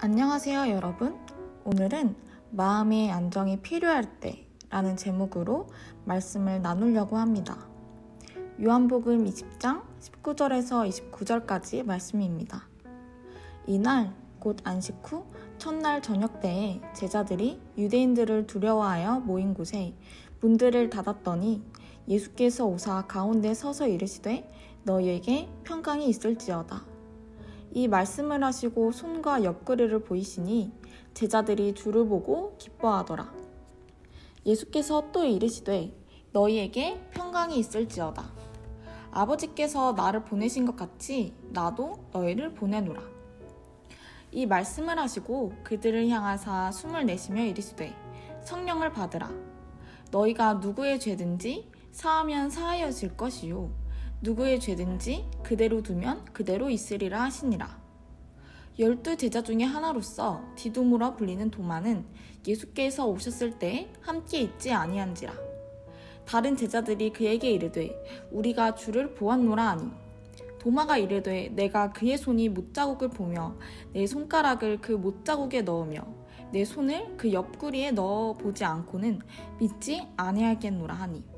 안녕하세요, 여러분. 오늘은 마음의 안정이 필요할 때 라는 제목으로 말씀을 나누려고 합니다. 요한복음 20장 19절에서 29절까지 말씀입니다. 이날 곧 안식 후 첫날 저녁 때에 제자들이 유대인들을 두려워하여 모인 곳에 문들을 닫았더니 예수께서 오사 가운데 서서 이르시되 너희에게 평강이 있을지어다. 이 말씀을 하시고 손과 옆구리를 보이시니 제자들이 주를 보고 기뻐하더라. 예수께서 또 이르시되 너희에게 평강이 있을지어다. 아버지께서 나를 보내신 것 같이 나도 너희를 보내노라. 이 말씀을 하시고 그들을 향하사 숨을 내쉬며 이르시되 성령을 받으라. 너희가 누구의 죄든지 사하면 사하여질 것이요 누구의 죄든지 그대로 두면 그대로 있으리라 하시니라. 열두 제자 중에 하나로서 디두무라 불리는 도마는 예수께서 오셨을 때 함께 있지 아니한지라. 다른 제자들이 그에게 이르되 우리가 주를 보았노라 하니 도마가 이르되 내가 그의 손이 못자국을 보며 내 손가락을 그 못자국에 넣으며 내 손을 그 옆구리에 넣어 보지 않고는 믿지 아니하겠노라 하니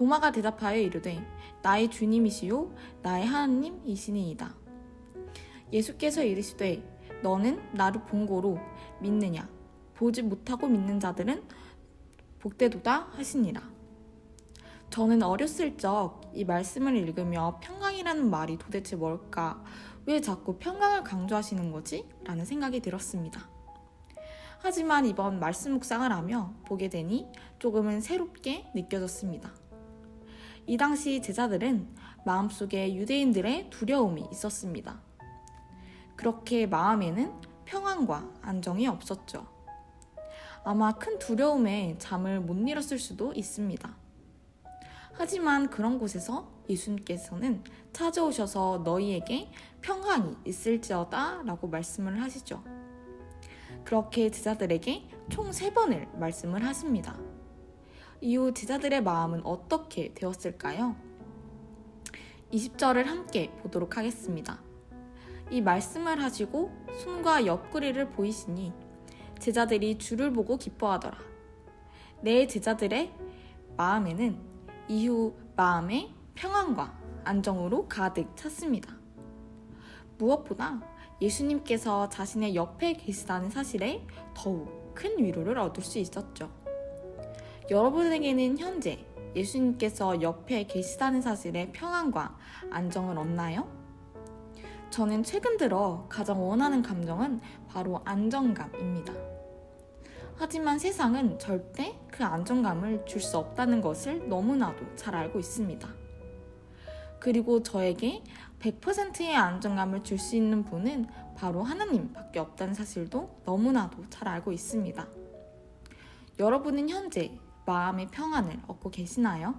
도마가 대답하여 이르되 나의 주님이시요 나의 하나님이시니이다. 예수께서 이르시되 너는 나를 본고로 믿느냐 보지 못하고 믿는 자들은 복되도다 하시니라. 저는 어렸을 적 이 말씀을 읽으며 평강이라는 말이 도대체 뭘까? 왜 자꾸 평강을 강조하시는 거지? 라는 생각이 들었습니다. 하지만 이번 말씀 묵상을 하며 보게 되니 조금은 새롭게 느껴졌습니다. 이 당시 제자들은 마음속에 유대인들의 두려움이 있었습니다. 그렇게 마음에는 평안과 안정이 없었죠. 아마 큰 두려움에 잠을 못 잃었을 수도 있습니다. 하지만 그런 곳에서 예수님께서는 찾아오셔서 너희에게 평안이 있을지어다 라고 말씀을 하시죠. 그렇게 제자들에게 총세 번을 말씀을 하십니다. 이후 제자들의 마음은 어떻게 되었을까요? 20절을 함께 보도록 하겠습니다. 이 말씀을 하시고 손과 옆구리를 보이시니 제자들이 주를 보고 기뻐하더라. 내 제자들의 마음에는 이후 마음의 평안과 안정으로 가득 찼습니다. 무엇보다 예수님께서 자신의 옆에 계시다는 사실에 더욱 큰 위로를 얻을 수 있었죠. 여러분에게는 현재 예수님께서 옆에 계시다는 사실에 평안과 안정을 얻나요? 저는 최근 들어 가장 원하는 감정은 바로 안정감입니다. 하지만 세상은 절대 그 안정감을 줄 수 없다는 것을 너무나도 잘 알고 있습니다. 그리고 저에게 100%의 안정감을 줄 수 있는 분은 바로 하나님밖에 없다는 사실도 너무나도 잘 알고 있습니다. 여러분은 현재 마음의 평안을 얻고 계시나요?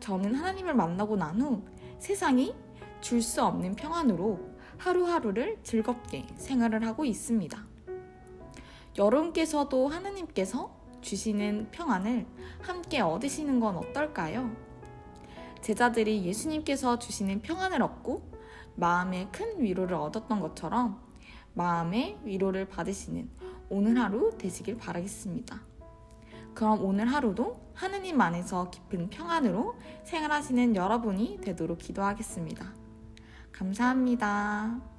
저는 하나님을 만나고 난 후 세상이 줄 수 없는 평안으로 하루하루를 즐겁게 생활을 하고 있습니다. 여러분께서도 하나님께서 주시는 평안을 함께 얻으시는 건 어떨까요? 제자들이 예수님께서 주시는 평안을 얻고 마음의 큰 위로를 얻었던 것처럼 마음의 위로를 받으시는 오늘 하루 되시길 바라겠습니다. 그럼 오늘 하루도 하느님 안에서 깊은 평안으로 생활하시는 여러분이 되도록 기도하겠습니다. 감사합니다.